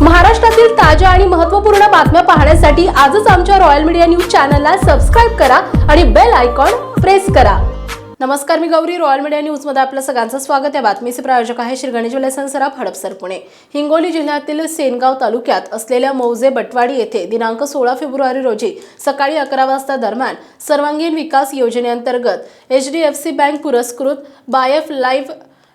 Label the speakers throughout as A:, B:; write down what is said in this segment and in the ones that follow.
A: महाराष्ट्रातील ताज्या आणि महत्त्वपूर्ण बातम्या पाहण्यासाठी आजच आमच्या रॉयल मीडिया न्यूज चॅनलला सबस्क्राईब करा आणि बेल आयकॉन प्रेस करा. नमस्कार मी गौरी रॉयल मीडिया न्यूजमध्ये आपलं सगळ्यांचं स्वागत. आहे बातमीचे प्रायोजक आहे श्री गणेश विलासन सराफ हडपसर पुणे. हिंगोली जिल्ह्यातील सेनगाव तालुक्यात असलेल्या मौजे बटवाडी येथे दिनांक सोळा फेब्रुवारी रोजी सकाळी अकरा वाजता दरम्यान सर्वांगीण विकास योजनेअंतर्गत H D F C bank पुरस्कृत बायफ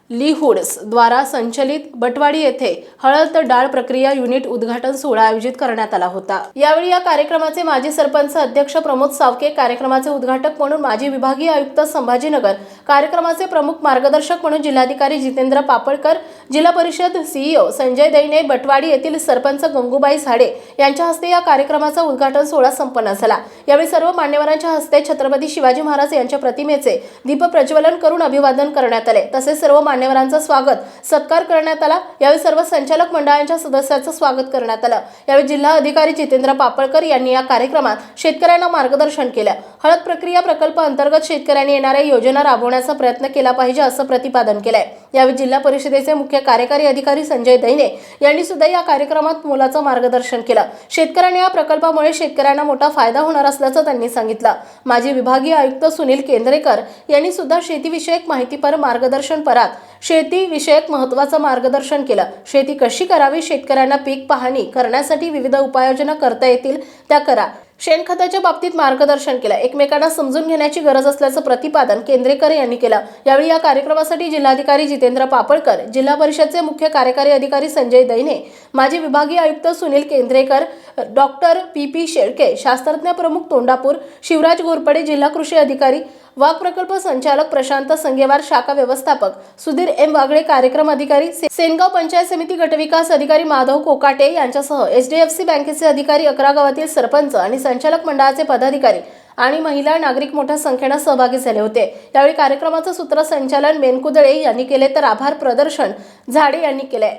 A: ली लिहुड्स द्वारा संचलित बटवाडी येथे हळद डाळ प्रक्रिया युनिट उद्घाटन सोहळा आयोजित करण्यात आला होता. यावेळी या कार्यक्रमाचे माजी सरपंच अध्यक्ष प्रमोद सावके कार्यक्रमाचे उद्घाटक म्हणून माजी विभागीय आयुक्त संभाजीनगर कार्यक्रमाचे प्रमुख मार्गदर्शक म्हणून जिल्हाधिकारी जितेंद्र पापळकर जिल्हा परिषद सीईओ संजय दैने बटवाडी येथील सरपंच गंगूबाई साडे यांच्या हस्ते या कार्यक्रमाचा उद्घाटन सोहळा संपन्न झाला. यावेळी सर्व मान्यवरांच्या हस्ते छत्रपती शिवाजी महाराज यांच्या प्रतिमेचे दीप प्रज्वलन करून अभिवादन करण्यात आले. तसेच सर्व मान्यवरांचं स्वागत. सत्कार करण्यात आला. यावेळी सर्व संचालक मंडळांच्या सदस्यांचं स्वागत करण्यात आलं. यावेळी जिल्हा अधिकारी जितेंद्र पापळकर यांनी या कार्यक्रमात शेतकऱ्यांना मार्गदर्शन केलं. हळद प्रक्रिया प्रकल्प अंतर्गत शेतकऱ्यांनी येणाऱ्या योजना राबवण्याचा प्रयत्न केला पाहिजे असं प्रतिपादन केलंय. यावेळी जिल्हा परिषदेचे मुख्य कार्यकारी अधिकारी संजय दैने यांनी सुद्धा या कार्यक्रमात मोलाचं मार्गदर्शन केलं. शेतकऱ्यांनी या प्रकल्पामुळे शेतकऱ्यांना मोठा फायदा होणार असल्याचं त्यांनी सांगितलं. माजी विभागीय आयुक्त सुनील केंद्रेकर यांनी सुद्धा शेतीविषयक माहितीपर मार्गदर्शन परात शेतीविषयक महत्त्वाचं मार्गदर्शन केलं. शेती कशी करावी? शेतकऱ्यांना पीक पाहणी करण्यासाठी विविध उपाययोजना करता येतील? त्या करा. शेणखताच्या बाबतीत मार्गदर्शन केलं. एकमेकांना समजून घेण्याची गरज असल्याचं प्रतिपादन केंद्रेकर यांनी केलं. यावेळी या कार्यक्रमासाठी जिल्हाधिकारी जितेंद्र पापळकर जिल्हा परिषदचे मुख्य कार्यकारी अधिकारी संजय दैने माजी विभागीय आयुक्त Sunil Kendrekar doctor P P Shelke शास्त्रज्ञ प्रमुख तोंडापूर शिवराज घोरपडे जिल्हा कृषी अधिकारी वाघ प्रकल्प संचालक प्रशांत संगेवार शाखा व्यवस्थापक सुधीर एम वागळे कार्यक्रम अधिकारी सेनगाव पंचायत समिती गटविकास अधिकारी माधव कोकाटे यांच्यासह एचडीएफसी बँकेचे अधिकारी अकरा गावातील सरपंच आणि संचालक मंडळाचे पदाधिकारी आणि महिला नागरिक मोठ्या संख्येनं सहभागी झाले होते. यावेळी कार्यक्रमाचं सूत्रसंचालन मेनकुदळे यांनी केले तर आभार प्रदर्शन झाडे यांनी केले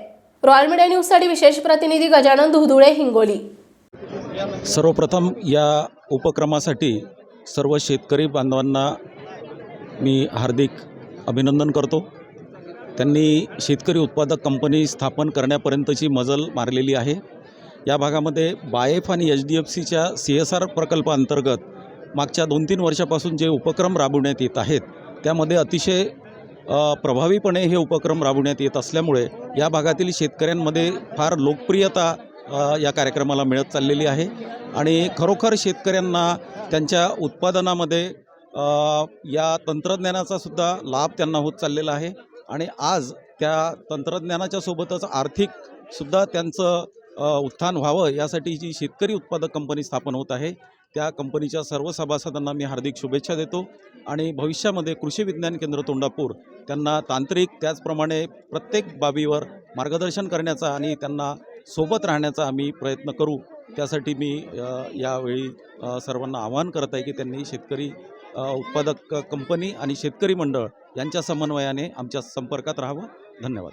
A: रॉयल मीडिया न्यूजसाठी विशेष प्रतिनिधी गजानन धुधुळे हिंगोली.
B: सर्वप्रथम या उपक्रमासाठी सर्व शेतकरी बांधवांना मी हार्दिक अभिनंदन करतो. त्यांनी शेतकरी उत्पादक कंपनी स्थापन करण्यापर्यंतची मजल मारलेली आहे. या भागामध्ये बायफ आणि एच डी एफ सीच्या सी एस आर प्रकल्पाअंतर्गत मागच्या दोन तीन वर्षापासून जे उपक्रम राबवण्यात येत आहेत त्यामध्ये अतिशय प्रभावीपणे हे उपक्रम राबवण्यात येत असल्यामुळे या भागातील शेतकऱ्यांमध्ये फार लोकप्रियता या कार्यक्रमाला मिळत चाललेली आहे. आणि खरोखर शेतकऱ्यांना त्यांच्या उत्पादनामध्ये या तंत्रज्ञानाचा सुद्धा लाभ त्यांना होत चाललेला आहे. आणि आज त्या तंत्रज्ञानाच्या सोबतच आर्थिकसुद्धा त्यांचं उत्थान व्हावं यासाठी जी शेतकरी उत्पादक कंपनी स्थापन होत आहे त्या कंपनीच्या सर्व सभासदांना मी हार्दिक शुभेच्छा देतो आणि भविष्यामध्ये कृषी विज्ञान केंद्र तोंडापूर त्यांना तांत्रिक त्याचप्रमाणे प्रत्येक बाबीवर मार्गदर्शन करण्याचा आणि त्यांना सोबत राहण्याचा आम्ही प्रयत्न करू. त्यासाठी मी यावेळी सर्वांना आवाहन करत आहे की त्यांनी शेतकरी उत्पादक कंपनी आणि शेतकरी मंडळ यांच्या समन्वयाने आमच्या संपर्कात राहावं. धन्यवाद.